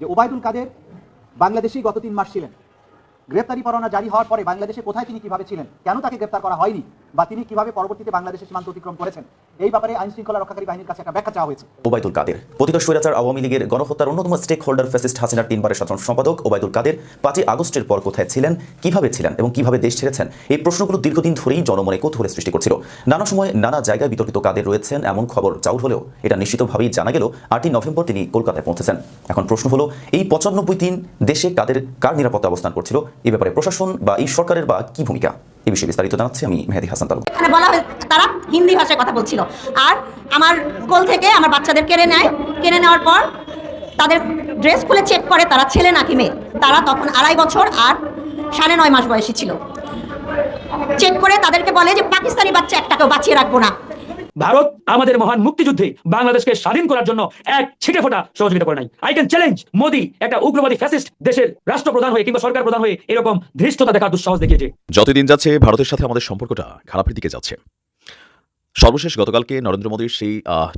যে ওবায়দুল কাদের বাংলাদেশেই গত তিন মাস ছিলেন। গ্রেপ্তারি পরোয়ানা জারি হওয়ার পরে বাংলাদেশে কোথায় তিনি কীভাবে ছিলেন? কেন তাকে গ্রেপ্তার করা হয়নি? বা তিনি কীভাবে পরবর্তীতে বাংলাদেশের সীমান্ত অতিক্রম করেছেন, এই ব্যাপারে আইন শৃঙ্খলা রক্ষাকারী বাহিনীর কাছে একটা ব্যাখ্যা চাওয়া হয়েছে। ওবায়দুল কাদের। পতিত স্বৈরাচার আওয়ামী লীগের গণহত্যার অন্যতম স্টেক হোল্ডার ফ্যাসিস্ট হাসিনার তিনবারের সাধারণ সম্পাদক ওবায়দুল কাদের পাঁচই আগস্টের পর কোথায় ছিলেন, কীভাবে ছিলেন এবং কীভাবে দেশ ছেড়েছেন, এই প্রশ্নগুলো দীর্ঘদিন ধরেই জনমনে কৌতূহলের সৃষ্টি করছিল। নানা সময় নানা জায়গায় বিতর্কিত কাদের রয়েছেন এমন খবর চাউর হলেও এটা নিশ্চিতভাবেই জানা গেল, আটই নভেম্বর তিনি কলকাতায় পৌঁছেছেন। এখন প্রশ্ন হলো, এই পঁচানব্বই দিন দেশে কাদের কার নিরাপত্তা অবস্থান করছিল এই ব্যাপারে প্রশাসন বা এই সরকারের বা কি ভূমিকা? এই বিষয়ে বিস্তারিত জানাচ্ছি। আমি মেহেদি হাসান তালুক। এখানে বলা হয় তারা হিন্দি ভাষায় কথা বলছিল। আর আমার কোল থেকে আমার বাচ্চাদের কেড়ে নেয়। কেড়ে নেওয়ার পর তাদের ড্রেস খুলে চেক করে, তারা ছেলে নাকি মেয়ে। তারা তখন আড়াই বছর আর সাড়ে নয় মাস বয়সী ছিল। চেক করে তাদেরকে বলে যে, পাকিস্তানি বাচ্চা একটাকেও বাঁচিয়ে রাখব না। ভারত আমাদের মহান মুক্তিযুদ্ধে বাংলাদেশকে স্বাধীন করার জন্য এক ছিটে ফোটা সহযোগিতা করে নাই। আই ক্যান চ্যালেঞ্জ মোদি একটা উগ্রবাদী ফ্যাসিস্ট দেশের রাষ্ট্রপ্রধান হয়ে কিংবা সরকার প্রধান হয়ে এরকম ধৃষ্টতা দেখার দুঃসাহস দেখিয়েছে। যত দিন যাচ্ছে, ভারতের সাথে আমাদের সম্পর্কটা খারাপের দিকে যাচ্ছে। সর্বশেষ গতকালকে নরেন্দ্র মোদীর সেই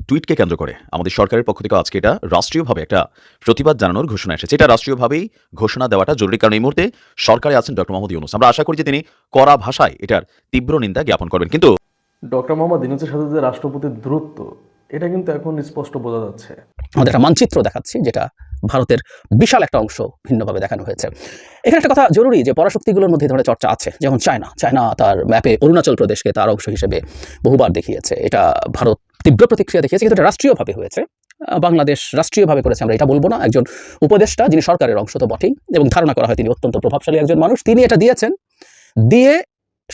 টুইটকে কেন্দ্র করে আমাদের সরকারের পক্ষ থেকে আজকে এটা রাষ্ট্রীয়ভাবে একটা প্রতিবাদ জানানোর ঘোষণা এসেছে। এটা রাষ্ট্রীয়ভাবেই ঘোষণা দেওয়াটা জরুরি, কারণ এই মুহূর্তে সরকারে আছেন ডক্টর মোহাম্মদ ইউনুস। আমরা আশা করি যে তিনি কড়া ভাষায় এটার তীব্র নিন্দা জ্ঞাপন করবেন। কিন্তু ডক্টর মোহাম্মদ ইউনুসের সাথে যে রাষ্ট্রপতির দূরত্ব, এটা কিন্তু এখন স্পষ্ট বোঝা যাচ্ছে। আমাদের একটা মানচিত্র দেখাচ্ছি, যেটা ভারতের বিশাল একটা অংশ ভিন্নভাবে দেখানো হয়েছে। এখানে একটা কথা জরুরি যে পরাশক্তিগুলোর মধ্যে ধরনের চর্চা আছে, যেমন চায়না। চায়না তার ম্যাপে অরুণাচল প্রদেশকে তার অংশ হিসেবে বহুবার দেখিয়েছে। এটা ভারত তীব্র প্রতিক্রিয়া দেখিয়েছে, কিন্তু এটা রাষ্ট্রীয়ভাবে হয়েছে। বাংলাদেশ রাষ্ট্রীয়ভাবে করেছে, আমরা এটা বলব না। একজন উপদেষ্টা, যিনি সরকারের অংশ তো বটেই, এবং ধারণা করা হয় তিনি অত্যন্ত প্রভাবশালী একজন মানুষ। তিনি এটা দিয়েছেন। দিয়ে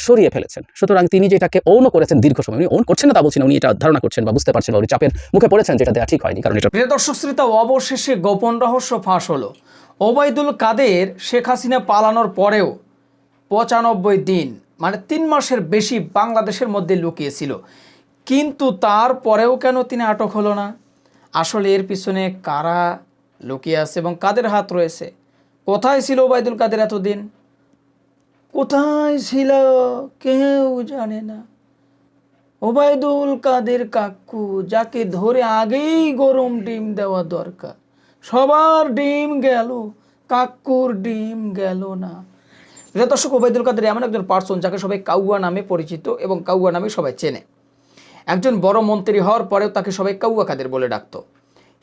সরিয়ে ফেলেছেন। সুতরাং তিনি যেটাকে অৌন করেছেন দীর্ঘ সময়, উনি অন করছেন না তা বলছেন উনি এটা ধারণা করছেন বা বুঝতে পারছেন বা উনি চাপের মুখে পড়েছেন যেটা দেওয়া ঠিক হয়নি, কারণ এটা প্রিয় দর্শক শ্রোতা, অবশেষে গোপন রহস্য ফাঁস হলো। ওবায়দুল কাদের, শেখ হাসিনা পালানোর পরেও পঁচানব্বই দিন মানে তিন মাসের বেশি বাংলাদেশের মধ্যে লুকিয়েছিল। কিন্তু তারপরেও কেন তিনি আটক হলো না? আসলে এর পিছনে কারা লুকিয়ে আছে এবং কাদের হাত রয়েছে? কোথায় ছিল ওবায়দুল কাদের এতদিন? কোথায় ছিল কেউ জানে না। ওবায়দুল কাদের কাকু, যাকে ধরে আগেই গরম ডিম দেওয়া দরকার, সবার ডিম গেল, কাকুর ডিম গেল না। দর্শক, ওবায়দুল কাদের এমন একজন পার্সন যাকে সবাই কাউয়া নামে পরিচিত এবং কাউয়া নামে সবাই চেনে। একজন বড় মন্ত্রী হওয়ার পরেও তাকে সবাই কাউয়া কাদের বলে ডাকতো।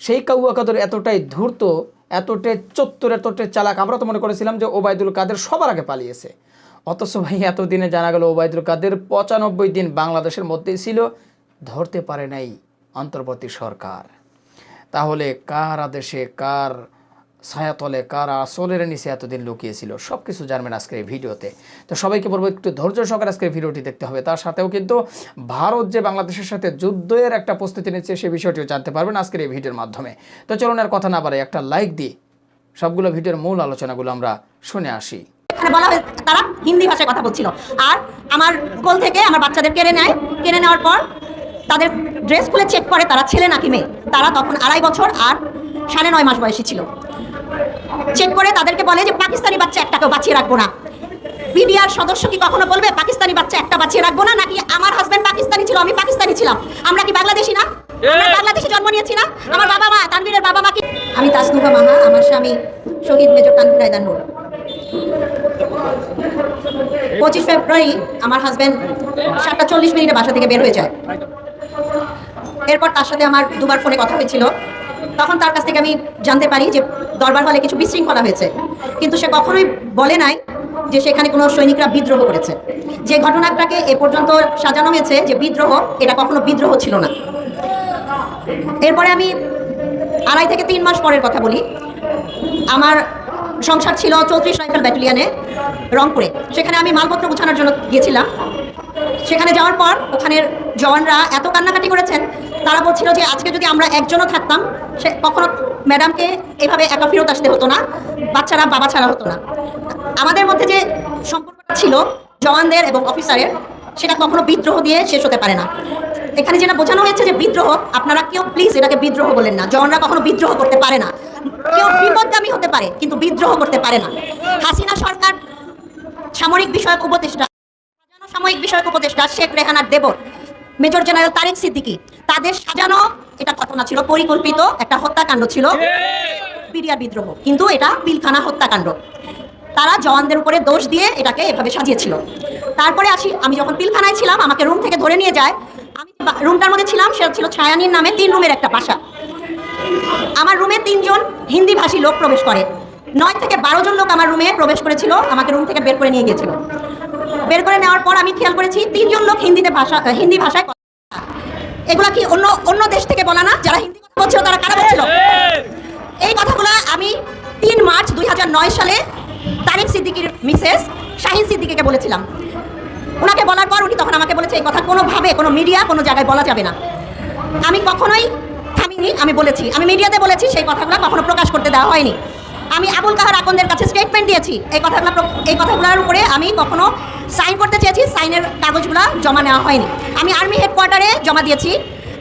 সেই কাউয়া কাদের এতটাই ধূর্ত, এতটাই চত্বর এতটাই চালাক, আমরা তো মনে করেছিলাম যে ওবায়দুল কাদের সবার আগে পালিয়েছে। অথচ ভাই, এতদিনে জানা গেল ওবায়দুল কাদের পঁচানব্বই দিন বাংলাদেশের মধ্যেই ছিল, ধরতে পারে নাই অন্তর্বর্তী সরকার। তাহলে কার আদেশে, কার ছায়াতলে, কার আসলের নিচে এতদিন লুকিয়েছিল? সব কিছু জানবেন আজকের এই ভিডিওতে। তো সবাইকে বলব, একটু ধৈর্য সহকারে আজকের ভিডিওটি দেখতে হবে। তার সাথেও কিন্তু ভারত যে বাংলাদেশের সাথে যুদ্ধের একটা প্রস্তুতি নিচ্ছে সেই বিষয়টিও জানতে পারবেন আজকের এই ভিডিওর মাধ্যমে। তো চলুন আর কথা না বাড়াই, একটা লাইক দিয়ে সবগুলো ভিডিওর মূল আলোচনাগুলো আমরা শুনে আসি। এখানে বলা হয় তারা হিন্দি ভাষায় কথা বলছিল। আর আমার কোল থেকে আমার বাচ্চাদের কেড়ে নেয়। কেড়ে নেওয়ার পর তাদের ড্রেস খুলে চেক করে তারা ছেলে নাকি মেয়ে। তারা তখন আড়াই বছর আর সাড়ে নয় মাস বয়সী ছিল। চেক করে তাদেরকে বলে যে পাকিস্তানি বাচ্চা একটাকেও বাঁচিয়ে রাখব না। বিডিআর সদস্য কি কখনো বলবে পাকিস্তানি বাচ্চা একটা বাঁচিয়ে রাখব না? নাকি আমার হাজব্যান্ড পাকিস্তানি ছিল আমি পাকিস্তানি ছিলাম। আমরা কি বাংলাদেশি না? আমরা বাংলাদেশে জন্ম নিয়েছি না। আমার বাবা মা তানভীরের বাবা মা কি? আমি তাসনুভা মাহা আমার স্বামী শহীদ মেজর তানভীর আয়দান নূর। পঁচিশ ফেব্রুয়ারি আমার হাজব্যান্ড সাতটা চল্লিশ মিনিটে বাসা থেকে বের হয়ে যায়। এরপর তার সাথে আমার দুবার ফোনে কথা হয়েছিল। তখন তার কাছ থেকে আমি জানতে পারি যে দরবার হলে কিছু বিশৃঙ্খলা হয়েছে। কিন্তু সে কখনোই বলে নাই যে সেখানে কোনো সৈনিকরা বিদ্রোহ করেছে। যে ঘটনাটাকে এ পর্যন্ত সাজানো হয়েছে যে বিদ্রোহ, এটা কখনো বিদ্রোহ ছিল না। এরপরে আমি আড়াই থেকে তিন মাস পরের কথা বলি। আমার সংসার ছিল চৌত্রিশ রাইফেল ব্যাটালিয়ানে, রংপুরে। সেখানে আমি মালপত্র গুছানোর জন্য গিয়েছিলাম। সেখানে যাওয়ার পর ওখানের জওয়ানরা এত কান্নাকাটি করেছেন, তারা বলছিল যে আজকে যদি আমরা একজনও থাকতাম, সে কখনো ম্যাডামকে এভাবে একা ফেরত আসতে হতো না, বাচ্চারা বাবা ছাড়া হতো না। আমাদের মধ্যে যে সম্পর্কটা ছিল, জওয়ানদের এবং অফিসারের, সেটা কখনো বিদ্রোহ দিয়ে শেষ হতে পারে না। এখানে যেটা বোঝানো হয়েছে যে বিদ্রোহ, আপনারা কেউ প্লিজ এটাকে বিদ্রোহ বলেন না। জওয়ানরা কখনো বিদ্রোহ করতে পারে না। কেউ বিপদগামী হতে পারে, কিন্তু বিদ্রোহ করতে পারে না। হাসিনা সরকার সামরিক বিষয়ক উপদেষ্টা সাময়িক বিষয়ক উপদেষ্টা শেখ রেহানার দেবর, মেজর জেনারেল তারেক সিদ্দিকী, তাদের সাজানো এটা ঘটনা ছিল, পরিকল্পিত একটা হত্যাকাণ্ড ছিল, বিডিআর বিদ্রোহ। কিন্তু এটা পিলখানা হত্যাকাণ্ড। তারা জওয়ানদের উপরে দোষ দিয়ে এটাকে এভাবে সাজিয়েছিল। তারপরে আসি, আমি যখন পিলখানায় ছিলাম, আমাকে রুম থেকে ধরে নিয়ে যায় আমি রুমটার মধ্যে ছিলাম, সেটা ছিল ছায়ানির নামে তিন রুমের একটা বাসা। আমার রুমে তিনজন হিন্দি ভাষী লোক প্রবেশ করে। নয় থেকে বারো জন লোক আমার রুমে প্রবেশ করেছিল, আমাকে রুম থেকে বের করে নিয়ে গিয়েছিল। বের করে নেওয়ার পর আমি খেয়াল করেছি, তিনজন লোক হিন্দিতে ভাষা হিন্দি ভাষায় এগুলা কি অন্য অন্য দেশ থেকে বলা না? যারা হিন্দি কথা বলছিল, তারা কারা বলছিল? এই কথাগুলো আমি তিন মার্চ দুই হাজার নয় সালে তারিক সিদ্দিকির মিসেস শাহিন সিদ্দিকিকে বলেছিলাম। ওনাকে বলার পর উনি তখন আমাকে বলেছে, এই কথা কোনোভাবে কোনো মিডিয়া কোনো জায়গায় বলা যাবে না। আমি কখনোই থামিনি, আমি বলেছি, আমি মিডিয়াতে বলেছি, সেই কথাগুলো কখনো প্রকাশ করতে দেওয়া হয়নি। আমি আবুল কাহার আকন্দের কাছে স্টেটমেন্ট দিয়েছি, এই কথাগুলো এই কথাগুলোর উপরে আমি কখনো সাইন করতে চেয়েছি সাইনের কাগজগুলো জমা নেওয়া হয়নি। আমি আর্মি হেডকোয়ার্টারে জমা দিয়েছি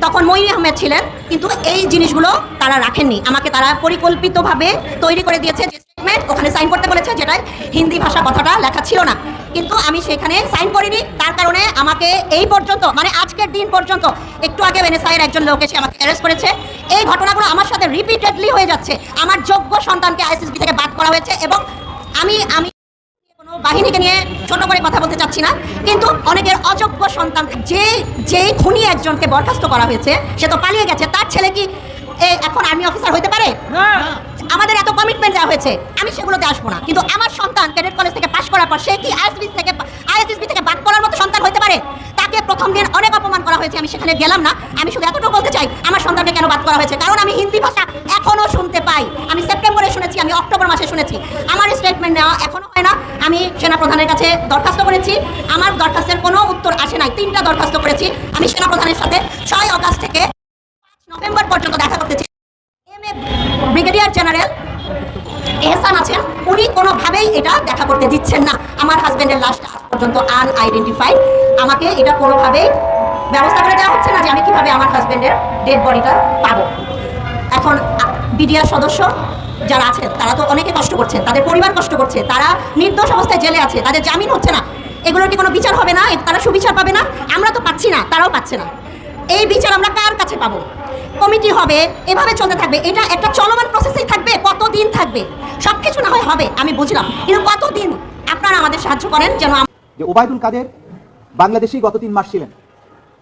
তখন মঈন আহমেদ ছিলেন, কিন্তু এই জিনিসগুলো তারা রাখেননি। আমাকে তারা পরিকল্পিতভাবে তৈরি করে দিয়েছে যে স্টেটমেন্ট ওখানে সাইন করতে বলেছে যেটাই হিন্দি ভাষা কথাটা লেখা ছিল না। কিন্তু আমি সেখানে সাইন করিনি, তার কারণে আমাকে এই পর্যন্ত মানে আজকের দিন পর্যন্ত, একটু আগে এনএসআইয়ের একজন লোক এসে আমাকে অ্যারেস্ট করেছে। এই ঘটনাগুলো আমার সাথে রিপিটেডলি হয়ে যাচ্ছে। আমার যোগ্য সন্তানকে আইসিসবি থেকে বাদ করা হয়েছে এবং আমি আমি বাহিনীকে নিয়ে ছোট করে কথা বলতে চাচ্ছি না, কিন্তু অনেকের অযোগ্য সন্তান, যে, যেই খুনি একজনকে বরখাস্ত করা হয়েছে, সে তো পালিয়ে গেছে। তার ছেলে কি এখন আর্মি অফিসার হইতে পারে? আমাদের এত কমিটমেন্ট দেওয়া হয়েছে, আমি সেগুলোতে আসব না। কিন্তু আমার সন্তান ক্যাডেট কলেজ থেকে পাশ করার পর, সে কি আইএসবি থেকে আইএসবি থেকে বাদ করার মতো সন্তান হতে পারে? তাকে প্রথম দিন অনেক অপমান করা হয়েছে, আমি সেখানে গেলাম না। আমি শুধু এতটুকু বলতে চাই, আমার সন্তানকে কেন বাদ করা হয়েছে? কারণ আমি হিন্দি ভাষা এখনও শুনতে পাই। আমি সেপ্টেম্বরে শুনেছি, আমি অক্টোবর মাসে শুনেছি। আমার স্টেটমেন্ট নেওয়া এখনও হয় না। আমি সেনাপ্রধানের কাছে দরখাস্ত করেছি। আমার দরখাস্তের কোনো উত্তর আসে নাই। তিনটা দরখাস্ত করেছি। আমি সেনাপ্রধানের সাথে ছয় আছেন উনি কোনোভাবেই এটা দেখা করতে দিচ্ছেন না। আমার হাজবেন্ডের লাশটা আজ পর্যন্ত আনআইডেন্টিফাইড আমাকে এটা কোনোভাবেই ব্যবস্থা করে দেওয়া হচ্ছে না যে আমি কীভাবে আমার হাজবেন্ডের ডেড বডিটা পাবো। এখন বিডিআর সদস্য যারা আছেন, তারা তো অনেকে কষ্ট করছে তাদের পরিবার কষ্ট করছে, তারা নির্দোষ অবস্থায় জেলে আছে, তাদের জামিন হচ্ছে না। এগুলোর কি কোনো বিচার হবে না? তারা সুবিচার পাবে না? আমরা তো পাচ্ছি না, তারাও পাচ্ছে না। এই বিচার আমরা কার কাছে পাবো? কমিটি হবে, এভাবে চলতে থাকবে, এটা একটা চলমান প্রসেসেই থাকবে, কতদিন থাকবে? সব কিছু না হয় হবে, আমি বুঝলাম। কিন্তু কতদিন আপনারা আমাদের সাহায্য করেন যেন যে ওবায়দুল কাদের বাংলাদেশেই গত তিন মাস ছিলেন।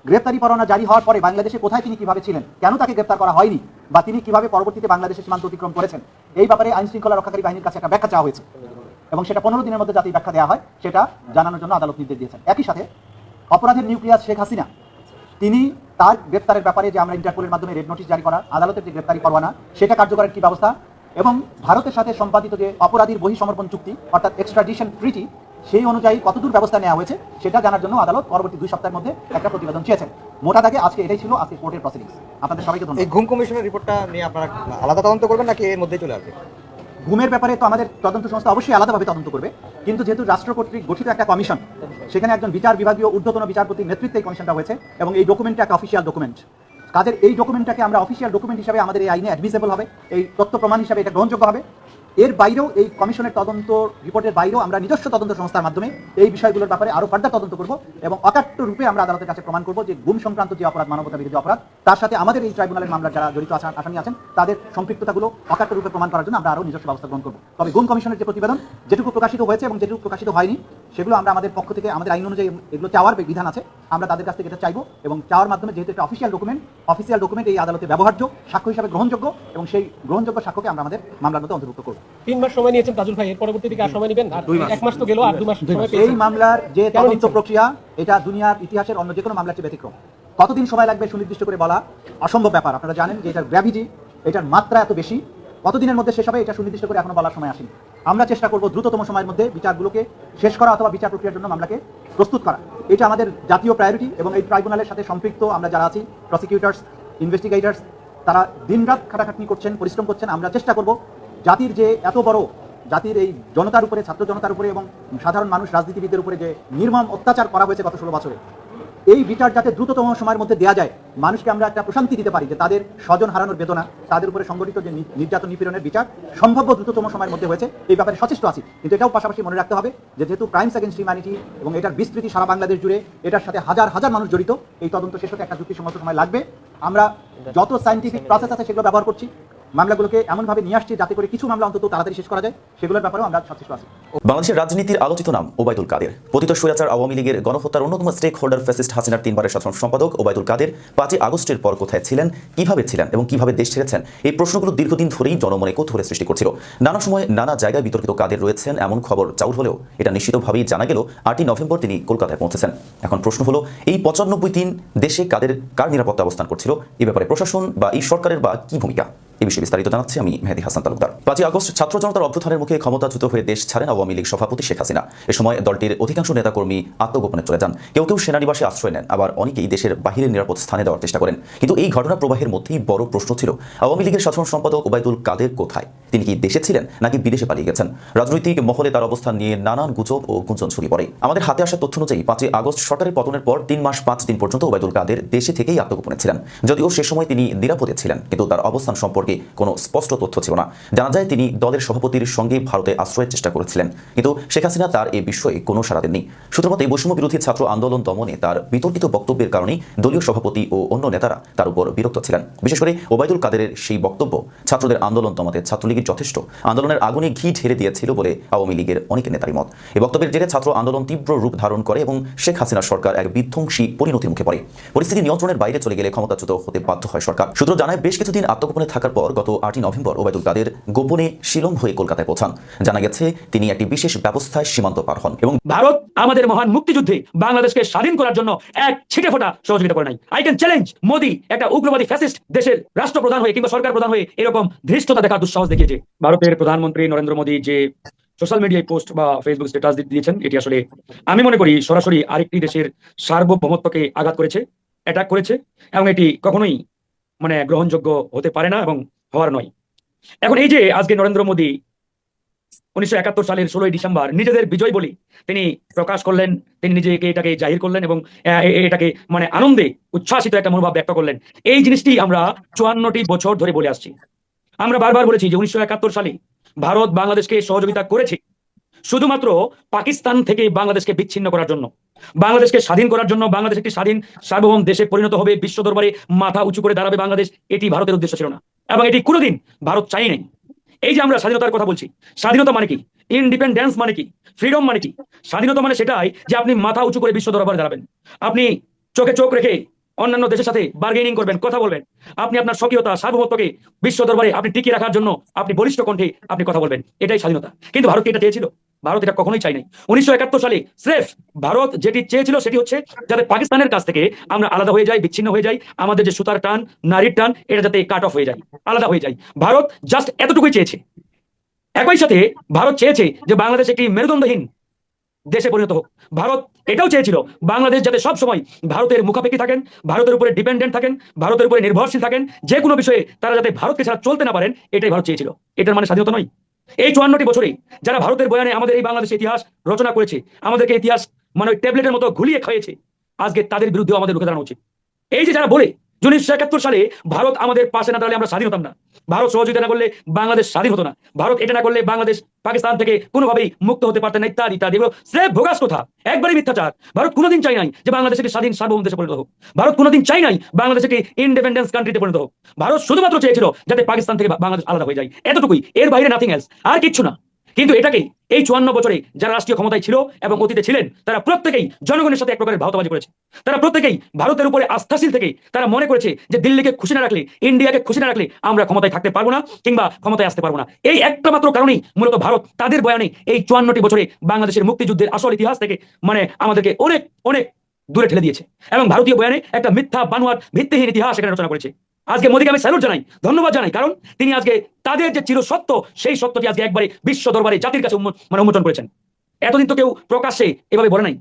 গ্রেপ্তারি পরোয়ানা জারি হওয়ার পরে বাংলাদেশে কোথায় তিনি কীভাবে ছিলেন, কেন তাকে গ্রেপ্তার করা হয়নি, বা তিনি কীভাবে পরবর্তীতে বাংলাদেশের সীমান্ত অতিক্রম করেছেন, এই ব্যাপারে আইন শৃঙ্খলা রক্ষাকারী বাহিনীর কাছে একটা ব্যাখ্যা চাওয়া হয়েছে। এবং সেটা পনেরো দিনের মধ্যে যাতে ব্যাখ্যা দেওয়া হয়, সেটা জানানোর জন্য আদালত নির্দেশ দিয়েছেন। একই সাথে অপরাধের নিউক্লিয়াস শেখ হাসিনা তিনি তার গ্রেপ্তারের ব্যাপারে যে আমরা ইন্টারপোলের মাধ্যমে রেড নোটিশ জারি করা, আদালতের যে গ্রেপ্তারি পরোয়ানা, সেটা কার্যকরের কি ব্যবস্থা? এবং ভারতের সাথে সম্পাদিত যে অপরাধীর বহিসমর্পণ চুক্তি, অর্থাৎ এক্সট্রাডিশন ট্রিটি সেই অনুযায়ী কতদূর ব্যবস্থা নেওয়া হয়েছে, সেটা জানার জন্য আদালত পরবর্তী দুই সপ্তাহের মধ্যে একটা প্রতিবেদন চেয়েছেন মোটা দাগে আজকে এটাই ছিল আজকে কোর্টের প্রসিডিংস আপনাদের সবাইকে এই ধন্যবাদ ঘুম কমিশনের রিপোর্টটা নিয়ে আপনারা আলাদা তদন্ত করবেন নাকি এর মধ্যেই চলে আসবে? ঘুমের ব্যাপারে তো আমাদের তদন্ত সংস্থা অবশ্যই আলাদাভাবে তদন্ত করবে। কিন্তু যেহেতু রাষ্ট্র কর্তৃক গঠিত একটা কমিশন, সেখানে একজন বিচার বিভাগীয় ঊর্ধ্বতন বিচারপতির নেতৃত্বে এই কমিশনটা হয়েছে এবং এই ডকুমেন্টটা একটা অফিসিয়াল ডকুমেন্ট কাদের এই ডকুমেন্টটাকে আমরা অফিসিয়াল ডকুমেন্ট হিসাবে আমাদের এই আইনে অ্যাডমিসেবল হবে, এই তথ্য প্রমাণ হিসাবে এটা গ্রহণযোগ্য হবে। এর বাইরেও এই কমিশনের তদন্ত রিপোর্টের বাইরেও আমরা নিজস্ব তদন্ত সংস্থার মাধ্যমে এই বিষয়গুলোর ব্যাপারে আরও ফার্দার তদন্ত করব এবং অকাট্য রূপে আমরা আদালতের কাছে প্রমাণ করব যে গুম সংক্রান্ত যে অপরাধ মানবতা বিরোধী অপরাধ, তার সাথে আমাদের এই ট্রাইব্যুনালের মামলার যারা জড়িত আসামি আছেন, তাদের সম্পৃক্ততাগুলো অকাট্য রূপে প্রমাণ করার জন্য আমরা আরও নিজস্ব ব্যবস্থা গ্রহণ করব। তবে গুম কমিশনের যে প্রতিবেদন, যেটুকু প্রকাশিত হয়েছে এবং যেটুকু প্রকাশিত হয়নি সেগুলো আমরা আমাদের পক্ষ থেকে আমাদের আইন অনুযায়ী এগুলো চাওয়ার বিধান আছে। আমরা তাদের কাছ থেকে এটা চাইব এবং চাওয়ার মাধ্যমে যেহেতু একটা অফিসিয়াল ডকুমেন্ট অফিসিয়াল ডকুমেন্ট এই আদালতে ব্যবহার্য সাক্ষ্য হিসাবে গ্রহণযোগ্য এবং সেই গ্রহণযোগ্য সাক্ষ্যকে আমরা আমাদের মামলার মধ্যে অন্তর্ভুক্ত করব। তিন মাস সময় নিয়েছেন তাজুল ভাই এর পরবর্তী দিকে আর সময় নেবেন? এক মাস তো গেল আর দু মাস এই মামলার যে তদন্ত প্রক্রিয়া এটা দুনিয়ার ইতিহাসের অন্য যে কোনো মামলার চেয়ে ব্যতিক্রম। কতদিন সময় লাগবে সুনির্দিষ্ট করে বলা? অসম্ভব ব্যাপার। আপনারা জানেন যে এটার গ্র্যাভিটি এটার মাত্রা এত বেশি। কতদিনের মধ্যে শেষ হবে এটা সুনির্দিষ্ট করে এখনও বলার সময় আসেনি। আমরা চেষ্টা করব দ্রুততম সময়ের মধ্যে বিচারগুলোকে শেষ করা অথবা বিচার প্রক্রিয়ার জন্য মামলাকে প্রস্তুত করা। এটা আমাদের জাতীয় প্রায়োরিটি এবং এই ট্রাইব্যুনালের সাথে সম্পৃক্ত আমরা যারা আছি প্রসিকিউটার্স ইনভেস্টিগেটার্স তারা দিনরাত খাটাখাটনি করছেন, পরিশ্রম করছেন, আমরা চেষ্টা করব জাতির যে এত বড়, জাতির এই জনতার উপরে, ছাত্র জনতার উপরে এবং সাধারণ মানুষ, রাজনীতিবিদদের উপরে যে নির্মম অত্যাচার করা হয়েছে গত ষোলো বছরে এই বিচার যাতে দ্রুততম সময়ের মধ্যে দেওয়া যায়, মানুষকে আমরা একটা প্রশান্তি দিতে পারি যে তাদের স্বজন হারানোর বেদনা, তাদের উপরে সংগঠিত যে নির্যাতন নিপীড়নের বিচার, সম্ভাব্য দ্রুততম সময়ের মধ্যে হয়েছে, এই ব্যাপারে সচেষ্ট আছি। কিন্তু এটাও পাশাপাশি মনে রাখতে হবে যে যেহেতু ক্রাইমস অ্যাগেন্স্ট হিউম্যানিটি এবং এটার বিস্তৃতি সারা বাংলাদেশ জুড়ে এটার সাথে হাজার হাজার মানুষ জড়িত, এই তদন্ত শেষ হতে একটা যুক্তিসম্মত সময় লাগবে। আমরা যত সাইন্টিফিক প্রসেস আছে সেগুলো ব্যবহার করছি মামলাগুলোকে এমনভাবে নিয়ে আসছি যাতে করে কিছু মামলা অন্তত তাড়াতাড়ি শেষ করা যায়, সেগুলোর ব্যাপারেও আমরা সচেষ্ট আছি। বাংলাদেশের রাজনীতির আলোচিত নাম ওবায়দুল কাদের। পতিত স্বৈরাচার আওয়ামী লীগের গণহত্যার অন্যতম স্টেক হোল্ডার ফ্যাসিস্ট হাসিনার তিনবারের সাধারণ সম্পাদক ওবায়দুল কাদের পাঁচই আগস্টের পর কোথায় ছিলেন, কীভাবে ছিলেন এবং কীভাবে দেশ ছেড়েছেন, এই প্রশ্নগুলো দীর্ঘদিন ধরেই জনমনে কৌতূহলের সৃষ্টি করছিল। নানা সময় নানা জায়গায় বিতর্কিত কাদের রয়েছেন, এমন খবর চাউর হলেও এটা নিশ্চিতভাবেই জানা গেল, আটই নভেম্বর তিনি কলকাতায় পৌঁছেছেন। এখন প্রশ্ন হলো, এই পঁচানব্বই দিন দেশে কাদের কার নিরাপত্তা অবস্থান করছিল? এ ব্যাপারে প্রশাসন বা এই সরকারের বা কি ভূমিকা? এই বিষয়ে বিস্তারিত জানাচ্ছি আমি মেহেদি হাসান তালুকদার। পাঁচই আগস্ট ছাত্র জনতার অভ্যুত্থানের মুখে ক্ষমতাচ্যুত হয়ে দেশ ছাড়েন আওয়ামী লীগ সভাপতি শেখ হাসিনা। এ সময় দলটির অধিকাংশ নেতাকর্মী আত্মগোপনে চলে যান। কেউ কেউ সেনানিবাসে আশ্রয় নেন, আবার অনেকেই দেশের বাহিরের নিরাপদ স্থানে দেওয়ার চেষ্টা করেন। কিন্তু এই ঘটনা প্রবাহের মধ্যেই বড় প্রশ্ন ছিল, আওয়ামী লীগের সাধারণ সম্পাদক ওবায়দুল কাদের কোথায়? তিনি কি দেশে ছিলেন, নাকি বিদেশে পালিয়ে গেছেন? রাজনৈতিক মহলে তার অবস্থান নিয়ে নানান গুজব ও গুঞ্জন ছড়িয়ে পড়ে। আমাদের হাতে আসা তথ্য অনুযায়ী পাঁচই আগস্ট সরকারের পতনের পর তিন মাস পাঁচ দিন পর্যন্ত ওবায়দুল কাদের দেশে থেকেই আত্মগোপনে ছিলেন। যদিও সে সময় তিনি নিরাপদে ছিলেন, কিন্তু তার অবস্থান সম্পর্কে কোনো স্পষ্ট তথ্য ছিল না। জানা যায়, তিনি দলের সভাপতির সঙ্গে ভারতে আশ্রয়ের চেষ্টা করেছিলেন। কিন্তু শেখ হাসিনা তার এই বিষয়ে কোনো সাড়া দেননি। সূত্রমতে বৈষম্য বিরোধী ছাত্র আন্দোলন দমনে তার বিতর্কিত বক্তব্যের কারণেই দলীয় সভাপতি ও অন্য নেতারা তার উপর বিরক্ত ছিলেন। বিশেষ করে ওবায়দুল কাদেরের সেই বক্তব্য ছাত্রদের আন্দোলন দমাতে ছাত্রলীগের যথেষ্ট। আন্দোলনের আগুনে ঘি ঢেলে দিয়েছিল বলে আওয়ামী লীগের অনেকের নেতারই মত। এই বক্তব্যের জেরে ছাত্র আন্দোলন তীব্র রূপ ধারণ করে এবং শেখ হাসিনার সরকার এক বিধ্বংসী পরিণতির মুখে পড়ে। পরিস্থিতি নিয়ন্ত্রণের বাইরে চলে গেলে ক্ষমতাচ্যুত হতে বাধ্য হয় সরকার। সূত্র জানায়, বেশ কিছুদিন আত্মগোপনে থাকার পর গত আটই নভেম্বর ওবায়দুল কাদের গোপনে শিলং হয়ে কলকাতায় পৌঁছান। জানা গেছে, তিনি একটি বিশেষ ব্যবস্থায় সীমান্ত পার হন এবং ভারত আমাদের মহান মুক্তিযুদ্ধে বাংলাদেশকে স্বাধীন করার জন্য এক ছিটে ফোটা সহযোগিতা করে নাই। আই ক্যান চ্যালেঞ্জ মোদি, একটা উগ্রবাদী ফ্যাসিস্ট দেশের রাষ্ট্রপ্রধান হয়ে কিংবা সরকার প্রধান হয়ে এরকম ধৃষ্টতা দেখার দুঃসাহস দেখিয়েছে। ভারতের প্রধানমন্ত্রী নরেন্দ্র মোদী যে সোশ্যাল মিডিয়ায় পোস্ট বা ফেসবুক স্ট্যাটাস দিয়েছেন, এটি আসলে আমি মনে করি সরাসরি আরেকটি দেশের সার্বভৌমত্বকে আঘাত করেছে অ্যাটাক করেছে এবং এটি কখনোই মানে গ্রহণযোগ্য হতে পারে না এবং হওয়ার নয়। এখন এই যে আজকে নরেন্দ্র মোদী উনিশশো একাত্তর সালের ষোলোই ডিসেম্বর নিজেদের বিজয় বলে তিনি প্রকাশ করলেন, তিনি নিজেকে এটাকে জাহির করলেন এবং এটাকে মানে আনন্দে উচ্ছ্বাসিত একটা মনোভাব ব্যক্ত করলেন। এই জিনিসটি আমরা চুয়ান্নটি বছর ধরে বলে আসছি। আমরা বারবার বলেছি যে উনিশশো একাত্তর সালে ভারত বাংলাদেশকে সহযোগিতা করেছে শুধুমাত্র পাকিস্তান থেকে বাংলাদেশকে বিচ্ছিন্ন করার জন্য। বাংলাদেশকে স্বাধীন করার জন্য বাংলাদেশ একটি স্বাধীন সার্বভৌম দেশে পরিণত হবে, বিশ্ব দরবারে মাথা উঁচু করে দাঁড়াবে বাংলাদেশ, এটি ভারতের উদ্দেশ্য ছিল না। এবং এটি কোনোদিন ভারত চাই নাই। এই যে আমরা স্বাধীনতার কথা বলছি, স্বাধীনতা মানে কি? ইন্ডিপেন্ডেন্স মানে কি? ফ্রিডম মানে কি? স্বাধীনতা মানে সেটাই যে আপনি মাথা উঁচু করে বিশ্ব দরবারে দাঁড়াবেন। আপনি চোখে চোখ রেখে অন্যান্য দেশের সাথে বার্গেনিং করবেন, কথা বলবেন। আপনি আপনার স্বকীয়তা, সার্বভৌমত্বকে বিশ্ব দরবারে আপনি টিকিয়ে রাখার জন্য আপনি বলিষ্ঠ কণ্ঠে আপনি কথা বলবেন। এটাই স্বাধীনতা। কিন্তু ভারত এটা চেয়েছিল? ভারত এটা কখনোই চাই নাই উনিশশো একাত্তর সালে স্রেফ ভারত যেটি চেয়েছিল সেটি হচ্ছে যাতে পাকিস্তানের কাছ থেকে আমরা আলাদা হয়ে যাই, বিচ্ছিন্ন হয়ে যাই, আমাদের যে সুতার টান, নারীর টান, এটা যাতে কাট অফ হয়ে যায়, আলাদা হয়ে যায়। ভারত জাস্ট এতটুকুই চেয়েছে। একই সাথে ভারত চেয়েছে যে বাংলাদেশ একটি মেরুদণ্ডহীন দেশে পরিণত হোক। ভারত এটাও চেয়েছিল, বাংলাদেশ যাতে সব সময় ভারতের মুখাপেক্ষি থাকেন, ভারতের উপরে ডিপেন্ডেন্ট থাকেন, ভারতের উপরে নির্ভরশীল থাকেন, যে কোনো বিষয়ে তারা যাতে ভারতকে ছাড়া চলতে না পারেন, এটাই ভারত চেয়েছিল। এটার মানে স্বাধীনতা নয়। এই চুয়ান্নটি বছরে যারা ভারতের বয়ানে আমাদের এই বাংলাদেশের ইতিহাস রচনা করেছে, আমাদেরকে ইতিহাস মানে ওই ট্যাবলেটের মতো ঘুলিয়ে খাইয়েছে, আজকে তাদের বিরুদ্ধেও আমাদের রুখে দাঁড়ানো উচিত। এই যে যারা বলে উনিশশো একাত্তর সালে ভারত আমাদের পাশে না দাঁড়ালে আমরা স্বাধীন হতাম না। ভারত সহযোগিতা না করলে বাংলাদেশ স্বাধীন হতো না। ভারত এটা না করলে বাংলাদেশ পাকিস্তান থেকে কোনোভাবেই মুক্ত হতে পারতেন না, ইত্যাদি ইত্যাদি এগুলো স্রেফ ভোগাস কথা। একবারই মিথ্যাচার। ভারত কোনোদিন চাই নাই যে বাংলাদেশ একটি স্বাধীন সার্বভৌম দেশে পরিণত হোক। ভারত কোনোদিন চাই নাই বাংলাদেশ একটি ইন্ডিপেন্ডেন্স কান্ট্রিতে পরিণত হোক। ভারত শুধুমাত্র চেয়েছিল যাতে পাকিস্তান থেকে বাংলাদেশ আলাদা হয়ে যায়। এতটুকুই। এর বাইরে নাথিং এলস আর কিচ্ছু না। কিন্তু এটাকে এই চুয়ান্ন বছরে যারা রাষ্ট্রীয় ক্ষমতায় ছিল এবং অতীতে ছিলেন, তারা প্রত্যেকেই জনগণের সাথে এক প্রকারের ভাওতাবাজি করেছে। তারা প্রত্যেকেই ভারতের উপরে আস্থাশীল থেকে তারা মনে করেছে যে দিল্লিকে খুশি না রাখলে, ইন্ডিয়াকে খুশি না রাখলে আমরা ক্ষমতায় থাকতে পারব না কিংবা ক্ষমতায় আসতে পারব না। এই একটা মাত্র কারণেই মূলত ভারত তাদের বয়ানে এই চুয়ান্নটি বছরে বাংলাদেশের মুক্তিযুদ্ধের আসল ইতিহাস থেকে মানে আমাদেরকে অনেক অনেক দূরে ঠেলে দিয়েছে। এবং ভারতীয় বয়ানে একটা মিথ্যা বানোয়ার ভিত্তিহীন ইতিহাস এখানে রচনা করেছে। আজকে মোদীকে আমি স্যালুট জানাই, ধন্যবাদ জানাই, কারণ তিনি আজকে তাদের যে চিরসত্য, সেই সত্যটি আজকে একবারে বিশ্ব দরবারে জাতির কাছে মানে উন্মোচন করেছেন। এতদিন তো কেউ প্রকাশ্যে এভাবে বলে নাই।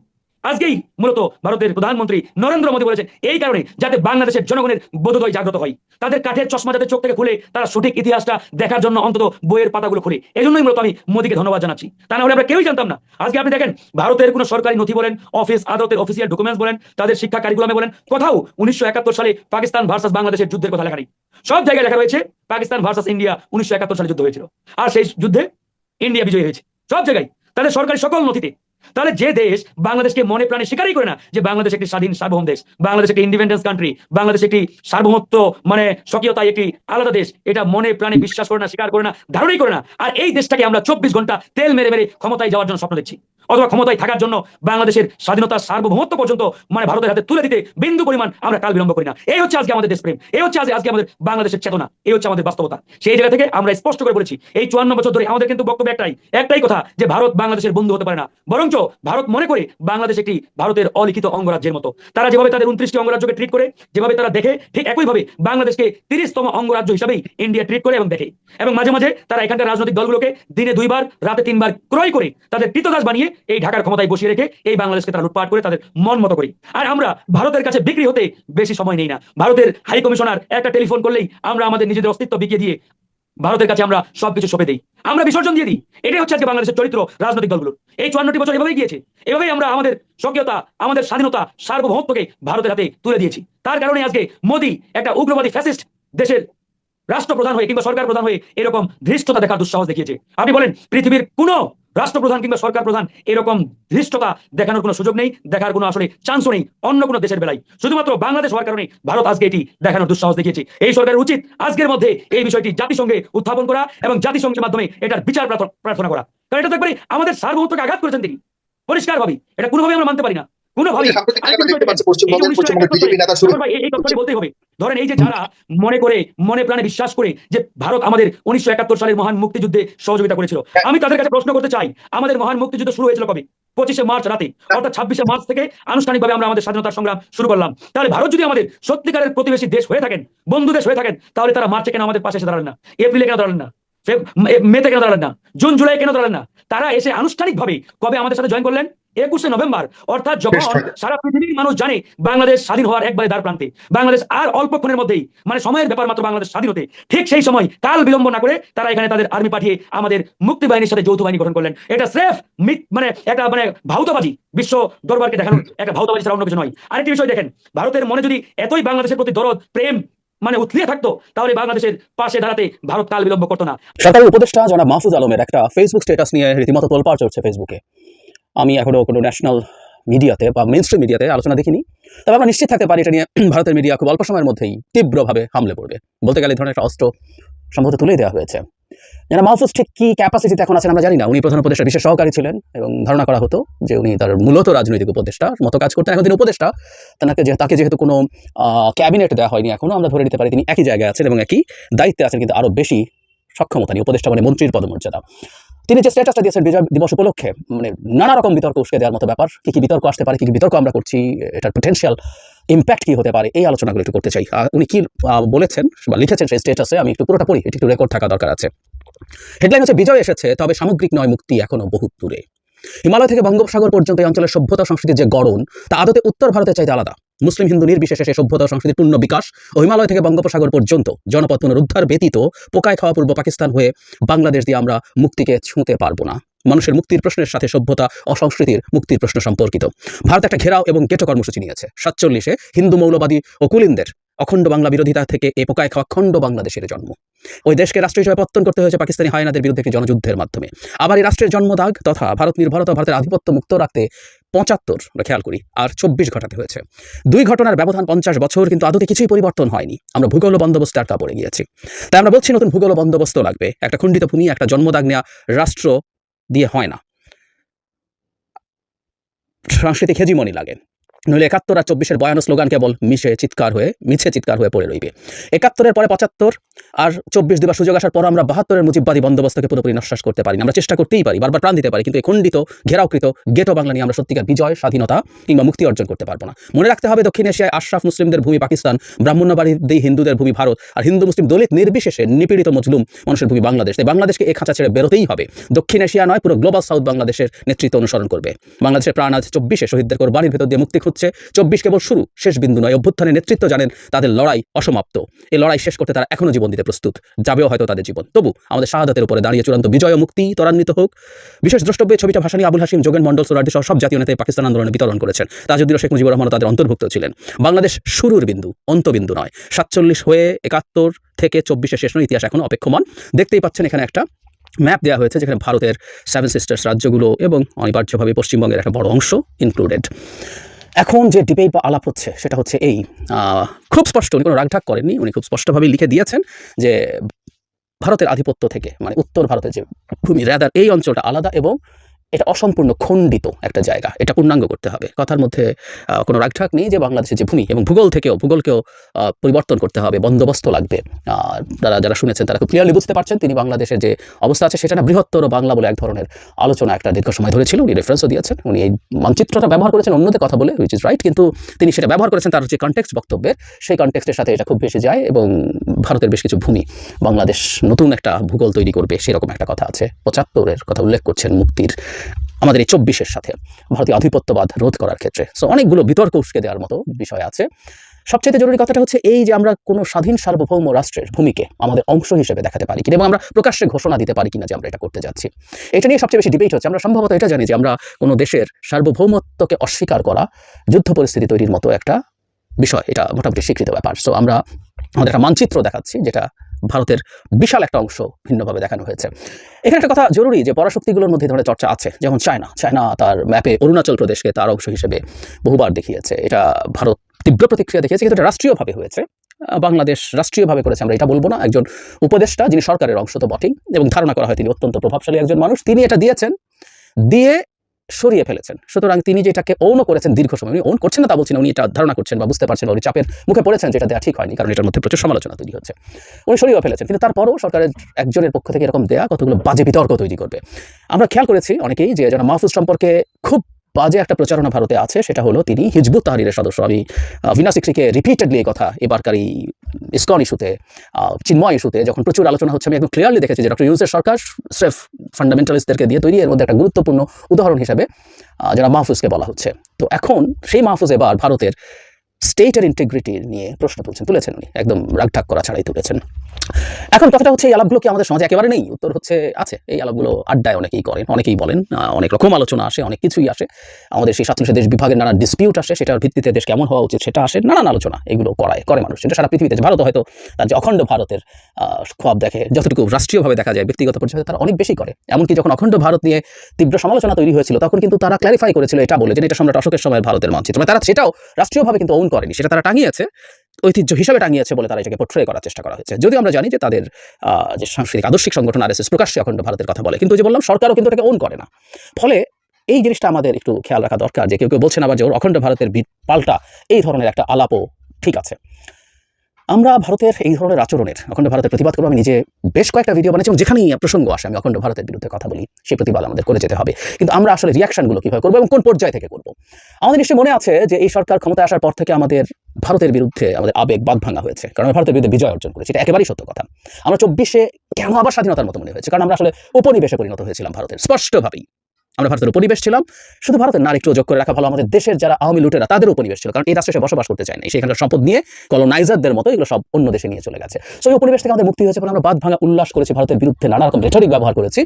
আজকেই মূলত ভারতের প্রধানমন্ত্রী নরেন্দ্র মোদী বলেছেন, এই কারণে যাতে বাংলাদেশের জনগণের বোধোদয় জাগ্রত হয়। তাদের কাঠের চশমা যাতে চোখ থেকে খুলে তারা সঠিক ইতিহাসটা দেখার জন্য অন্তত বইয়ের পাতাগুলো খুলে। এই জন্যই মূলত আমি মোদীকে ধন্যবাদ জানাচ্ছি। তা না হলে আমরা কেউই জানতাম না। আজকে আপনি দেখেন, ভারতের কোনো সরকারি নথি বলেন, অফিস আদালতের অফিসিয়াল ডকুমেন্টস বলেন, তাদের শিক্ষা কারিকুলামে বলেন, কোথাও উনিশশো একাত্তর সালে পাকিস্তান ভার্সাস বাংলাদেশের যুদ্ধের কথা লেখা নেই। সব জায়গায় লেখা রয়েছে, পাকিস্তান ভার্সাস ইন্ডিয়া উনিশশো একাত্তর সালে যুদ্ধ হয়েছিল। আর সেই যুদ্ধে ইন্ডিয়া বিজয়ী হয়েছে। সব জায়গায়। তাদের সরকারি সকল নথিতে তাহলে যে দেশ বাংলাদেশকে মনে প্রাণে স্বীকারই করে না যে বাংলাদেশ একটি স্বাধীন সার্বভৌম দেশ, বাংলাদেশ একটি ইন্ডিপেন্ডেন্স কান্ট্রি বাংলাদেশ একটি সার্বভৌমত্ব মানে স্বকীয়তা একটি আলাদা দেশ, এটা মনে প্রাণে বিশ্বাস করে না, স্বীকার করে না, ধারণাই করে না। আর এই দেশটাকে আমরা চব্বিশ ঘণ্টা তেল মেরে মেরে ক্ষমতায় যাওয়ার জন্য স্বপ্ন দেখছি। অথবা ক্ষমতায় থাকার জন্য বাংলাদেশের স্বাধীনতা সার্বভৌমত্ব পর্যন্ত মানে ভারতের হাতে তুলে দিতে বিন্দু পরিমাণ আমরা কাল বিলম্ব করি না। এই হচ্ছে আজকে আমাদের দেশপ্রেম। এই হচ্ছে আজকে আমাদের বাংলাদেশের চেতনা। এই হচ্ছে আমাদের বাস্তবতা। সেই জায়গা থেকে আমরা স্পষ্ট করে বলেছি, এই চুয়ান্ন বছর ধরে আমাদের কিন্তু বক্তব্য একটাই একটাই কথা যে ভারত বাংলাদেশের বন্ধু হতে পারে না। বরঞ্চ ভারত মনে করে বাংলাদেশ একটি ভারতের অলিখিত অঙ্গরাজ্যের মতো। তারা যেভাবে তাদের উনত্রিশটি অঙ্গরাজ্যকে ট্রিট করে, যেভাবে তারা দেখে, ঠিক একইভাবে বাংলাদেশকে তিরিশতম অঙ্গরাজ্য হিসাবেই ইন্ডিয়া ট্রিট করে এবং দেখে। এবং মাঝে মাঝে তারা এখানকার রাজনৈতিক দলগুলোকে দিনে দুইবার, রাতে তিনবার ক্রয় করে তাদের কৃতদাস বানিয়ে এই ঢাকার ক্ষমতায় বসিয়ে রেখে এই বাংলাদেশকে তারা লুটপাট করে তাদের মন মতো করি। আর আমরা ভারতের কাছে বিক্রি হতে বেশি সময় নেই না। ভারতের হাই কমিশনার একটা টেলিফোন করলেই আমরা আমাদের নিজেদের অস্তিত্ব বিকিয়ে দিয়ে ভারতের কাছে আমরা সবকিছু সঁপে দিই। আমরা বিসর্জন দিয়ে দিই। এটাই হচ্ছে আজকে বাংলাদেশের চরিত্র, রাজনৈতিক দলগুলো এই চুয়ান্নটি বছর এভাবেই গিয়েছে। এভাবেই আমরা আমাদের স্বকীয়তা, আমাদের স্বাধীনতা, সার্বভৌমত্বকে ভারতের হাতে তুলে দিয়েছি। তার কারণে আজকে মোদী একটা উগ্রবাদী ফ্যাসিস্ট দেশের রাষ্ট্রপ্রধান হয়ে কিংবা সরকার প্রধান হয়ে এরকম ধৃষ্টতা দেখার দুঃসাহস দেখিয়েছে। আপনি বলেন, পৃথিবীর কোনো রাষ্ট্রপ্রধান কিংবা সরকার প্রধান এরকম ধৃষ্টতা দেখানোর কোনো সুযোগ নেই, দেখার কোনো আসলে চান্সও নেই অন্য কোনো দেশের বেলায়। শুধুমাত্র বাংলাদেশ হওয়ার কারণে ভারত আজকে এটি দেখানোর দুঃসাহস দেখিয়েছে। এই সরকারের উচিত আজকের মধ্যে এই বিষয়টি জাতিসংঘে উত্থাপন করা এবং জাতিসংঘের মাধ্যমে এটার বিচার প্রার্থ- প্রার্থনা করা। কারণ এটা তো আমাদের সার্বভৌমত্বকে আঘাত করেছেন তিনি। পরিষ্কারভাবে। এটা কোনোভাবে আমরা মানতে পারি না। এই- এই তথ্যটি বলতেই হবে। ধরেন এই যে যারা মনে করে মনে প্রাণে বিশ্বাস করে যে ভারত আমাদের উনিশশো একাত্তর সালের মহান মুক্তিযুদ্ধে সহযোগিতা করেছিল। আমি তাদের কাছে প্রশ্ন করতে চাই আমাদের মহান মুক্তিযুদ্ধ শুরু হয়েছিল কবে? পঁচিশে মার্চ রাতে অর্থাৎ ছাব্বিশে মার্চ থেকে আনুষ্ঠানিকভাবে আমরা আমাদের স্বাধীনতার সংগ্রাম শুরু করলাম। তাহলে ভারত যদি আমাদের সত্যিকারের প্রতিবেশী দেশ হয়ে থাকেন বন্ধু দেশ হয়ে থাকেন তাহলে তারা মার্চে কেন আমাদের পাশে এসে দাঁড়ালেন না? এপ্রিলে কেন দাঁড়ালেন না? মেতে কেন দাঁড়ালেন না? জুন জুলাই কেন দাঁড়ালেন না? তারা এসে আনুষ্ঠানিকভাবে কবে আমাদের সাথে জয়েন করলেন? একুশে নভেম্বর অর্থাৎ যখন সারা পৃথিবীর মানুষ জানে বাংলাদেশ স্বাধীন হওয়ার একবারে দ্বার প্রান্তে বাংলাদেশ আর অল্পক্ষণের মধ্যেই মানে সময়ের ব্যাপার মাত্র বাংলাদেশ স্বাধীন হতে ঠিক সেই সময় কাল বিলম্ব না করে তারা এখানে তাদের আর্মি পাঠিয়ে আমাদের মুক্তি বাহিনীর সাথে যৌথ বাহিনী গঠন করলেন। এটা স্রেফ মিথ মানে একটা মানে ভাউতাবাজি বিশ্ব দরবারকে দেখানোর একটা ভাউতাবাজি ছাড়া অন্য কিছু নয়। আরেকটি বিষয় দেখেন ভারতের মনে যদি এতই বাংলাদেশের প্রতি দরদ প্রেম মানে উথলিয়ে থাকতো তাহলে বাংলাদেশের পাশে দাঁড়াতে ভারত কাল বিলম্ব করতো না। সরকারি উপদেষ্টা জনাব মাহফুজ আলমের একটা ফেসবুক স্ট্যাটাস নিয়ে রীতিমতো তোলপাড় চলছে ফেসবুকে আমি এখনও কোনো ন্যাশনাল মিডিয়াতে বা মেন স্ট্রিম মিডিয়াতে আলোচনা দেখিনি। তবে আমরা নিশ্চিত থাকতে পারি এটা নিয়ে ভারতের মিডিয়া খুব অল্প সময়ের মধ্যেই তীব্রভাবে হামলে পড়বে। বলতে গেলে ধরনের একটা অস্ত্র সম্ভবত তুলে দেওয়া হয়েছে। যারা মাহফুজ ঠিক কি ক্যাপাসিটিতে এখন আছেন আমরা জানি না। উনি প্রধান উপদেষ্টা, বিশেষ সহকারী ছিলেন এবং ধারণা করা হতো যে উনি তার মূলত রাজনৈতিক উপদেষ্টা, মতো কাজ করতেন এখন তিনি উপদেষ্টা। তাকে যে তাকে যেহেতু কোনো ক্যাবিনেট দেওয়া হয়নি এখনও আমরা ধরে নিতে পারি তিনি একই জায়গায় আছেন এবং একই দায়িত্বে আছেন, কিন্তু আরও বেশি সক্ষমতা নিয়ে উপদেষ্টা মানে মন্ত্রীর পদমর্যাদা। তিনি যে স্ট্যাটাসটা দিয়েছেন বিজয় দিবস উপলক্ষে মানে নানা রকম বিতর্ক উস্কে দেওয়ার মতো ব্যাপার। কী কী বিতর্ক আসতে পারে, কী কী বিতর্ক আমরা করছি, এটার পোটেন্সিয়াল ইম্প্যাক্ট কী হতে পারে, এই আলোচনাগুলো একটু করতে চাই। উনি কী বলেছেন বা লিখেছেন সেই স্টেটাসে আমি একটু পুরোটা পড়ি, এটি একটু রেকর্ড থাকা দরকার আছে। হেডলাইন হচ্ছে, বিজয় এসেছে, তবে সামগ্রিক নয় মুক্তি এখনও বহু দূরে। হিমালয় থেকে বঙ্গোপসাগর পর্যন্ত এই অঞ্চলের সভ্যতা সংস্কৃতির যে গড়ন, তা আদতে উত্তর ভারতের চাইতে আলাদা। মুসলিম হিন্দু নির্বিশেষে সেই সভ্যতা সংস্কৃতির পূর্ণ বিকাশ ও হিমালয় থেকে বঙ্গোপসাগর পর্যন্ত জনপদ পুনরুদ্ধার ব্যতীত পোকায় খাওয়া পূর্ব পাকিস্তান হয়ে বাংলাদেশ দিয়ে আমরা মুক্তিকে ছুঁতে পারব না। মানুষের মুক্তির প্রশ্নের সাথে সভ্যতা ও সংস্কৃতির মুক্তির প্রশ্ন সম্পর্কিত। ভারত একটা ঘেরাও এবং গেটো কর্মসূচি নিয়েছে। সাতচল্লিশে হিন্দু মৌলবাদী ও কুলিনদের অখণ্ড বাংলা বিরোধিতা থেকে এই পোকায় খাওয়া খণ্ড বাংলাদেশের জন্ম। ওই দেশকে রাষ্ট্র হিসেবে পত্তন করতে হয়েছে পাকিস্তানি হায়নাদের বিরুদ্ধে একটি জনযুদ্ধের মাধ্যমে। আবার এই রাষ্ট্রের জন্মদাগ তথা ভারত নির্ভরতা ভারতের আধিপত্য মুক্ত রাখতে পঁচাত্তর খেয়াল করি, আর চব্বিশ ঘটাতে হয়েছে। দুই ঘটনার ব্যবধান পঞ্চাশ বছর, কিন্তু আদতে কিছুই পরিবর্তন হয়নি। আমরা ভূগোল বন্দোবস্তে আটকা পড়ে গিয়েছি। তাই আমরা বলছি নতুন ভূগোল বন্দোবস্ত লাগবে। একটা খণ্ডিত ভূমি, একটা জন্মদাগ নেওয়া রাষ্ট্র দিয়ে হয় না। সাংস্কৃতিক হেজিমনি লাগে। নইলে একাত্তর আর চব্বিশের বয়ানো স্লোগান কেবল মিশে চিৎকার হয়ে, মিছে চিৎকার হয়ে পড়ে রইবে। একাত্তরের পরে পঁচাত্তর আর চব্বিশ দিবার সুযোগ আসার পর আমরা বাহাত্তরের মুজিববাদী বন্দোবস্তকে পুরোপুরি নস্বাস করতে পারি আমরা চেষ্টা করতেই পারি, বারবার প্রাণ দিতে পারি, কিন্তু এই খণ্ডিত, ঘেরাওকৃত, গেটো বাংলা নিয়ে আমরা সত্যিকার বিজয়, স্বাধীনতা কিংবা মুক্তি অর্জন করতে পারব না। মনে রাখতে হবে দক্ষিণ এশিয়ায় আশরাফ মুসলিমদের ভূমি পাকিস্তান ব্রাহ্মণ্যবাড়ি হিন্দুদের ভূমি ভারত আর হিন্দু মুসলিম দলিত নির্বিশেষে নিপীড়িত মজলুম মানুষের ভূমি বাংলাদেশ। তাই বাংলাদেশকে এই খাঁচা ছেড়ে বেরোতেই হবে। দক্ষিণ এশিয়া নয়, পুরো গ্লোবাল সাউথ বাংলাদেশের নেতৃত্ব অনুসরণ করবে। বাংলাদেশের প্রাণ আজ চব্বিশে শহীদদের কোরবানির ভেতর দিয়ে মুক্তি খুঁজছে চব্বিশ কেবল শুরু, শেষ বিন্দু নয়। অভ্যুত্থানের নেতৃত্ব জানেন, তাদের লড়াই অসমাপ্ত। এই লড়াই শেষ করতে তারা এখনও জীবন দিতে প্রস্তুত। যাবেও হয়তো তাদের জীবন। তবু আমাদের শাহাদাতের উপরে দাঁড়িয়ে চূড়ান্ত বিজয় মুক্তি ত্বরান্বিত হোক। বিশেষ দ্রষ্টব্যে ছবিটা ভাসানী, আবুল হাসিম যোগেন মন্ডল সোরাটি সহ সব জাতীয় নেতাই পাকিস্তান আন্দোলনে বিতরণ করেছেন। তাজউদ্দিন শেখ মুজিবুর রহমান তাদের অন্তর্ভুক্ত ছিলেন। বাংলাদেশ শুরুর বিন্দু, অন্তবিন্দু নয়। সাতচল্লিশ হয়ে একাত্তর থেকে চব্বিশে শেষ নয়, ইতিহাস এখনও অপেক্ষমান। দেখতেই পাচ্ছেন এখানে একটা ম্যাপ দেওয়া হয়েছে, যেখানে ভারতের সেভেন সিস্টার্স রাজ্যগুলো এবং অনিবার্যভাবে পশ্চিমবঙ্গের একটা বড় অংশ ইনক্লুডেড এখন যে ডিবেট বা আলাপ হচ্ছে, সেটা হচ্ছে এই খুব স্পষ্ট, উনি কোনো রাগঢাক করেননি, উনি খুব স্পষ্টভাবে লিখে দিয়েছেন যে ভারতের আধিপত্য থেকে মানে উত্তর ভারতের যে ভূমি রাদার এই অঞ্চলটা আলাদা এবং এটা অসম্পূর্ণ খণ্ডিত একটা জায়গা। এটা পূর্ণাঙ্গ করতে হবে। কথার মধ্যে কোনো রাগঢাক নেই যে বাংলাদেশের যে ভূমি এবং ভূগোল থেকেও, ভূগোলকেও পরিবর্তন করতে হবে, বন্দোবস্ত লাগবে। তারা যারা শুনেছেন, তারা খুব ক্লিয়ারলি বুঝতে পারছেন, তিনি বাংলাদেশের যে অবস্থা আছে, সেটা বৃহত্তর বাংলা বলে এক ধরনের আলোচনা একটা দীর্ঘ সময় ধরে ছিল। উনি রেফারেন্সও দিয়েছেন। উনি এই মানচিত্রটা ব্যবহার করেছেন অন্যদের কথা বলে উইচ ইজ রাইট কিন্তু তিনি সেটা ব্যবহার করেছেন তার যে কনটেক্সট বক্তব্যের, সেই কনটেক্সটের সাথে এটা খুব বেশি যায় এবং ভারতের বেশ কিছু ভূমি, বাংলাদেশ নতুন একটা ভূগোল তৈরি করবে, সেরকম একটা কথা আছে। পঁচাত্তরের কথা উল্লেখ করছেন মুক্তির আমাদের এই চব্বিশের সাথে ভারতীয় আধিপত্যবাদ রোধ করার ক্ষেত্রে। সো অনেকগুলো বিতর্ক উস্কে দেওয়ার মতো বিষয় আছে। সবচেয়ে জরুরি কথাটা হচ্ছে এই যে আমরা কোনো স্বাধীন সার্বভৌম রাষ্ট্রের ভূমিকে আমাদের অংশ হিসেবে দেখাতে পারি কিনা এবং আমরা প্রকাশ্যে ঘোষণা দিতে পারি কিনা যে আমরা এটা করতে যাচ্ছি। এটা নিয়ে সবচেয়ে বেশি ডিবেট হচ্ছে। আমরা সম্ভবত এটা জানি যে আমরা কোনো দেশের সার্বভৌমত্বকে অস্বীকার করা যুদ্ধ পরিস্থিতি তৈরির মতো একটা বিষয়। এটা মোটামুটি স্বীকৃত ব্যাপার। সো আমরা আমাদের একটা মানচিত্র দেখাচ্ছি যেটা ভারতের বিশাল একটা অংশ ভিন্নভাবে দেখানো হয়েছে। এখানে একটা কথা জরুরি যে পরাশক্তিগুলোর মধ্যে ধরনের চর্চা আছে, যেমন চায়না। চায়না তার ম্যাপে অরুণাচল প্রদেশকে তার অংশ হিসেবে বহুবার দেখিয়েছে। এটা ভারত তীব্র প্রতিক্রিয়া দেখিয়েছে, কিন্তু এটা রাষ্ট্রীয়ভাবে হয়েছে। বাংলাদেশ রাষ্ট্রীয়ভাবে করেছে, আমরা এটা বলব না। একজন উপদেষ্টা, যিনি সরকারের অংশ তো বটেই, এবং ধারণা করা হয় তিনি অত্যন্ত প্রভাবশালী একজন মানুষ। তিনি এটা দিয়েছেন। দিয়ে সরিয়ে ফেলেছেন। সুতরাং তিনি যেটাকে ওনও করেছেন দীর্ঘ সময়, উনি অন করছেন না তা বলছেন উনি এটা ধারণা করছেন বা বুঝতে পারছেন বা উনি চাপের মুখে পড়েছেন যেটা দেওয়া ঠিক হয়নি, কারণ এটার মধ্যে প্রচুর সমালোচনা তৈরি হচ্ছে। উনি সরিয়ে ফেলেছেন, কিন্তু তারপরও সরকারের একজনের পক্ষ থেকে এরকম দেয়া কতগুলো বাজে বিতর্ক তৈরি করবে। আমরা খেয়াল করেছি অনেকেই যে যারা মাহফুজ সম্পর্কে খুব বাজে একটা প্রচারণা ভারতে আছে, সেটা হলো তিনি হিজবুত তাহারিরের সদস্য। আমি ভিনা সিক্রিকে রিপিটেডলি এই কথা এবারকার এই ইসকন ইস্যুতে চিন্ময় ইস্যুতে যখন প্রচুর আলোচনা হচ্ছে, আমি একদম ক্লিয়ারলি দেখেছি যে ডক্টর ইউনুসের সরকার স্রেফ ফান্ডামেন্টালিস্টদেরকে দিয়ে তৈরি, এর মধ্যে একটা গুরুত্বপূর্ণ উদাহরণ হিসাবে যারা মাহফুজকে বলা হচ্ছে। তো এখন সেই মাহফুজ এবার ভারতের স্টেটের ইন্টিগ্রিটি নিয়ে প্রশ্ন তুলছেন, তুলেছেন উনি। একদম রাগঢাক করা ছাড়াই তুলেছেন। এখন কথাটা হচ্ছে এই আলাপগুলো কি আমাদের সমাজে একেবারে নেই? উত্তর হচ্ছে আছে। এই আলাপগুলো আড্ডায় অনেকেই করেন, অনেকেই বলেন অনেক রকম আলোচনা আসে, অনেক কিছুই আসে। আমাদের সেই স্বাধীন দেশ বিভাগের নানা ডিসপিউট আসে, সেটার ভিত্তিতে দেশ কেমন হওয়া উচিত সেটা আসে, নানান আলোচনা এগুলো করায়, করে মানুষ। সেটা সারা পৃথিবীতে ভারত হয়তো তার যে অখণ্ড ভারতের খোয়াব দেখে, যতটুকু রাষ্ট্রীয়ভাবে দেখা যায়, ব্যক্তিগত পরিচয়, তারা অনেক বেশি করে। এমনকি যখন অখণ্ড ভারত নিয়ে তীব্র সমালোচনা তৈরি হয়েছিল, তখন কিন্তু তারা ক্লারিফাই করেছিল এটা বলে যে এটা সম্রাট অশোকের সময় ভারতের মানচিত্র। মানে তারা সেটাও রাষ্ট্রীয়ভাবে কিন্তু করেনি, সেটা তারা টাঙিয়েছে, ঐতিহ্য হিসাবে টাঙিয়েছে বলে তারা এটাকে পোট্রে করার চেষ্টা করা হয়েছে। যদিও আমরা জানি যে তাদের যে সাংস্কৃতিক আদর্শিক সংগঠন আর এস প্রকাশ্যে অখণ্ড ভারতের কথা বলে, কিন্তু যে বললাম, সরকারও কিন্তু এটাকে ওন করে না। ফলে এই জিনিসটা আমাদের একটু খেয়াল রাখা দরকার যে কেউ কেউ বলছেন আবার যে ওর অখণ্ড ভারতের পাল্টা এই ধরনের একটা আলাপও ঠিক আছে। আমরা ভারতের এই ধরনের আচরণের অখণ্ড ভারতের প্রতিবাদ করব। আমি নিজে বেশ কয়েকটা ভিডিও বানিয়েছি এবং যেখানেই প্রসঙ্গ আসে, আমি অখণ্ড ভারতের বিরুদ্ধে কথা বলি সেই প্রতিবাদ আমাদের করে যেতে হবে। কিন্তু আমরা আসলে রিয়াকশনগুলো কীভাবে করব এবং কোন পর্যায় থেকে করব? আমাদের নিশ্চয়ই মনে আছে যে এই সরকার ক্ষমতায় আসার পর থেকে আমাদের ভারতের বিরুদ্ধে আমাদের আবেগ বাদ ভাঙা হয়েছে। কারণ ভারতের বিরুদ্ধে বিজয় অর্জন করেছি, এটা একেবারেই সত্য কথা। আমরা চব্বিশে কেন আবার স্বাধীনতার মতো মনে হয়েছে? কারণ আমরা আসলে উপনিবেশে পরিণত হয়েছিলাম ভারতের, স্পষ্টভাবেই। আমরা ভারতের উপনিবেশ ছিলাম। শুধু ভারতের না একটু যোগ করে রাখা ভালো আমাদের দেশের যারা আওয়ামী লুটেরা তাদের উপনিবেশ ছিল। কারণ এই রাষ্ট্রে বসবাস করতে চায় না সেখানকার সম্পদ নিয়ে কলোনাইজারদের মতো এগুলো সব অন্য দেশে নিয়ে চলে গেছে। সো এই উপনিবেশ থেকে আমাদের মুক্তি হয়েছে আমরা বাদ ভাঙা উল্লাস করেছি, ভারতের বিরুদ্ধে নানা রকম রেটরিক ব্যবহার করেছি।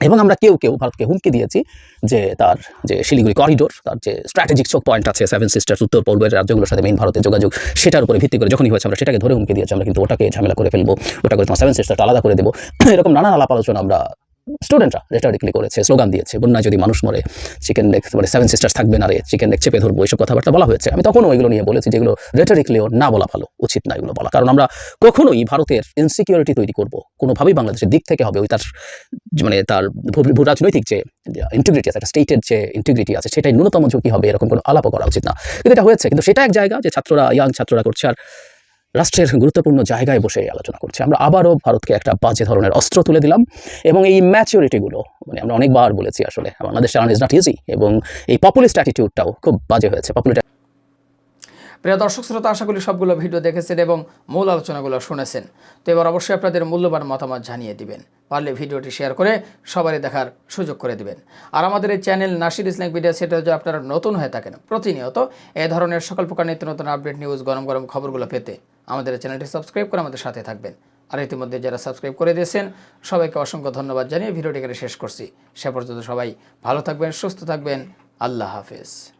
এবং আমরা কেউ কেউ ভারতকে হুমকি দিয়েছি যে তার যে শিলিগুড়ি করিডোর তার যে স্ট্র্যাটেজিক চোখ পয়েন্ট আছে সেভেন সিস্টার্স উত্তর পূর্বের রাজ্যগুলোর সাথে মেইন ভারতের যোগাযোগ, সেটার উপরে ভিত্তি করে যখনই হয়েছে আমরা সেটাকে ধরে হুমকি দিয়েছি, আমরা কিন্তু ওটাকে ঝামেলা করে ফেলব, ওটা করে তোমার সেভেন সিস্টারটা আলাদা করে দেবো। এরকম নানা আলাপ আলোচনা আমরা স্টুডেন্টরা রেটারিকলি করেছে স্লোগান দিয়েছে, বন্যায় যদি মানুষ মরে চিকেন লেগ মানে সেভেন সিস্টার্স থাকবে না রে চিকেন লেগ চেপে ধরবো এইসব কথাবার্তা বলা হয়েছে। আমি তখনও এগুলো নিয়ে বলেছি যেগুলো রেটারিকলিও না বলা ভালো, উচিত না এগুলো বলা। কারণ আমরা কখনোই ভারতের ইনসিকিউরিটি তৈরি করব, কোনোভাবেই বাংলাদেশের দিক থেকে হবে, ওই তার মানে তার ভূ- রাজনৈতিক যে ইন্টিগ্রিটি আছে, একটা স্টেটের যে ইন্টিগ্রিটি আছে, সেটাই ন্যূনতম ঝুঁকি হবে, এরকম কোনো আলাপও করা উচিত না। কিন্তু এটা হয়েছে, কিন্তু সেটা এক জায়গা যে ছাত্ররা ইয়াং ছাত্ররা করছে, আর রাষ্ট্রের গুরুত্বপূর্ণ জায়গায় বসে আলোচনা করছে। আমরা আবারও ভারতকে একটা বাজে ধরনের অস্ত্র তুলে দিলাম এবং এই ম্যাচিউরিটিগুলো মানে আমরা অনেকবার বলেছি আসলে বাংলাদেশ চালান ইজ নট ইজি এবং এই পপুলিস্ট অ্যাটিটিউডটাও খুব বাজে হয়েছে। পপুলিস্ট প্রিয় দর্শক, শ্রোতা, আশা করি সবগুলো ভিডিও দেখেছেন এবং মূল আলোচনাগুলো শুনেছেন। তো এবার অবশ্যই আপনাদের মূল্যবান মতামত জানিয়ে দিবেন। পারলে ভিডিওটি শেয়ার করে সবারই দেখার সুযোগ করে দিবেন। আর আমাদের এই চ্যানেল নাসির ইসলাম মিডিয়া সেটা যদি আপনারা নতুন হয়ে থাকেন, প্রতিনিয়ত এ ধরনের সকল প্রকার নিত্য নতুন আপডেট নিউজ গরম গরম খবরগুলো পেতে আমাদের চ্যানেলটি সাবস্ক্রাইব করে আমাদের সাথে থাকবেন। আর ইতিমধ্যে যারা সাবস্ক্রাইব করে দিয়েছেন, সবাইকে অসংখ্য ধন্যবাদ জানিয়ে ভিডিওটি এখানে শেষ করছি। সে পর্যন্ত সবাই ভালো থাকবেন, সুস্থ থাকবেন। আল্লাহ হাফেজ।